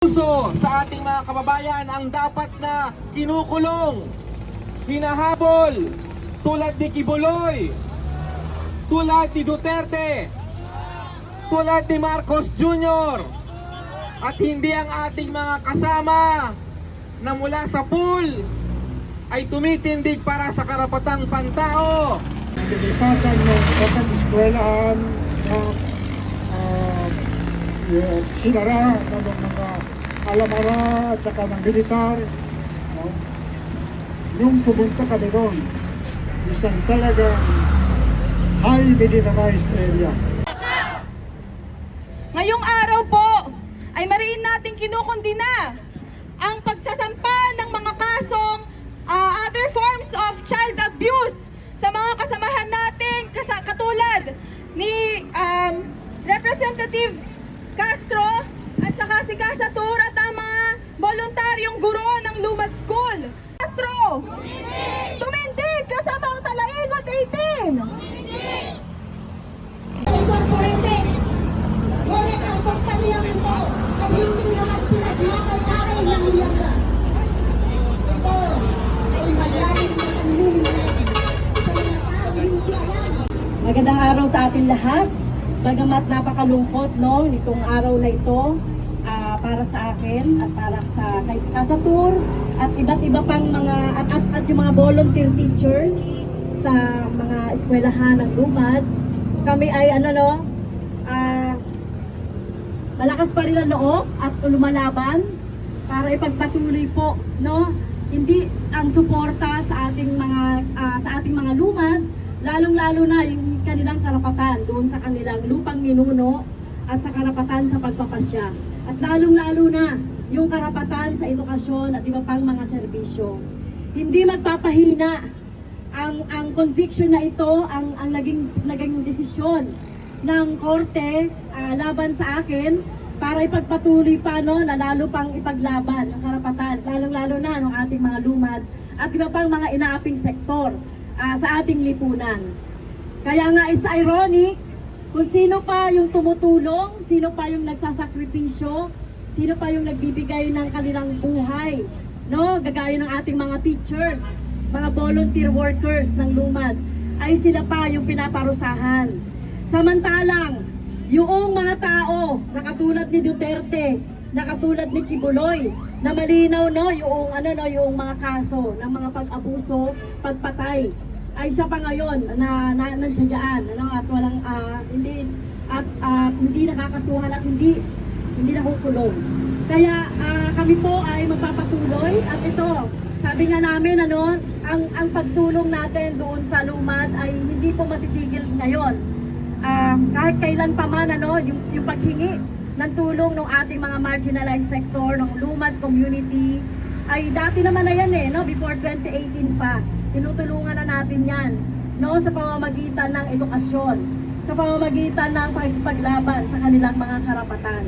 puso sa ating mga kababayan ang dapat na kinukulong, hinahabol, tulad ni Kibuloy, tulad ni Duterte, tulad ni Marcos Jr. At hindi ang ating mga kasama na mula sa pool ay tumitindig para sa karapatang pantao. Pinipatan ng batang eskwelahan na uh, sinara ng mga alamara at saka ng militar. No? Nung pumunta kami doon, isang talagang high militarized area. Ngayong araw po ay mariin natin kinukundina ang pagsasampa ng mga kasong ah, other forms of child abuse sa mga kasamahan natin kasa- katulad ni um, Representative Castro at saka si mga voluntaryong guro ng Lumad School. Castro! Tumindig! Kasama ang Talaigot 18! Incorporated. Ngunit ang pagkanyang ito ay hindi naman pinaglakay-lakay ng iyaga. Ito ay malalim na. Magandang araw sa atin lahat. Bagamat napakalungkot no nitong araw na ito para sa akin at para sa kay Kasatur at iba't iba pang mga at, at, at yung mga volunteer teachers sa mga eskwelahan ng Lumad. Kami ay ano no ah, malakas pa rin ang loob at lumalaban para ipagpatuloy po no hindi ang suporta sa ating mga ah, sa ating mga lumad lalong-lalo na yung kanilang karapatan doon sa kanilang lupang minuno at sa karapatan sa pagpapasya at lalong-lalo na yung karapatan sa edukasyon at iba pang mga serbisyo hindi magpapahina ang ang conviction na ito ang ang naging naging desisyon ng korte ah, laban sa akin para ipagpatuloy pa no na lalo pang ipaglaban ang karapatan lalong lalo na ng ating mga lumad at iba pang mga inaaping sektor ah, sa ating lipunan. Kaya nga it's ironic kung sino pa yung tumutulong, sino pa yung nagsasakripisyo, sino pa yung nagbibigay ng kanilang buhay, no? Gagaya ng ating mga teachers, mga volunteer workers ng lumad, ay sila pa yung pinaparusahan. Samantalang, yung mga tao na katulad ni Duterte, na katulad ni Kibuloy, na malinaw no, yung ano no, yung mga kaso ng mga pag-abuso, pagpatay, ay siya pa ngayon na, na nandiyan ano, at walang ah, hindi at ah, hindi nakakasuhan at hindi hindi nakukulong. Kaya ah, kami po ay magpapatuloy at ito, sabi nga namin ano, ang ang pagtulong natin doon sa Lumad ay hindi po matitigil ngayon. Ah, kahit kailan pa man ano, yung, yung paghingi ng tulong ng ating mga marginalized sector, ng Lumad community, ay dati naman na yan eh, no? before 2018 pa. Tinutulungan na natin yan no? sa pamamagitan ng edukasyon, sa pamamagitan ng pagpaglaban sa kanilang mga karapatan.